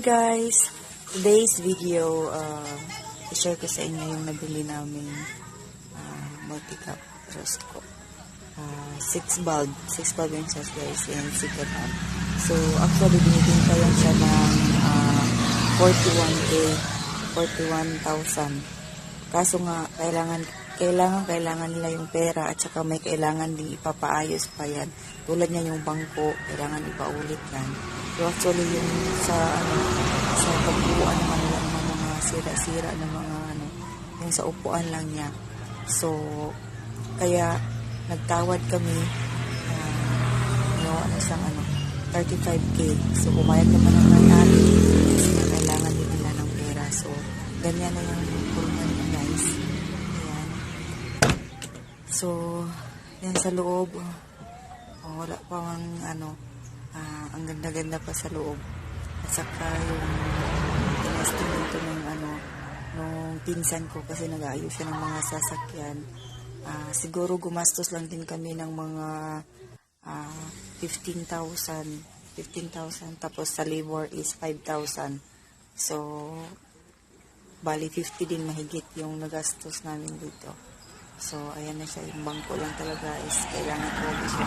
guys! Today's video, uh, i-share ko sa inyo yung nabili namin uh, multi-cup Rosco. Uh, 6 bulb, 6 bulb yung size guys, and second hand. So, actually, binibinta lang siya ng uh, 41k, 41,000. Kaso nga, kailangan, kailangan, kailangan nila yung pera at saka may kailangan din ipapaayos pa yan. Tulad niya yung bangko, kailangan ipaulit yan. So actually yung sa ano, sa pagbuuan naman nila ng mga sira-sira ng mga ano, yung sa upuan lang niya. So, kaya nagtawad kami uh, no, ano siyang ano, 35k. So, pumayag naman ang nga kailangan din nila ng pera. So, ganyan na yung pulman niya guys. Ayan. So, yan sa loob. Oh, wala pa mang ano, ah, ang ganda-ganda pa sa loob. At saka yung tinesting dito ng ano, nung pinsan ko kasi nag-aayos siya ng mga sasakyan. Ah, siguro gumastos lang din kami ng mga ah, 15,000. 15,000 tapos sa labor is 5,000. So, bali 50 din mahigit yung nagastos namin dito. So, ayan na siya. Yung bangko lang talaga is kailangan ko siya.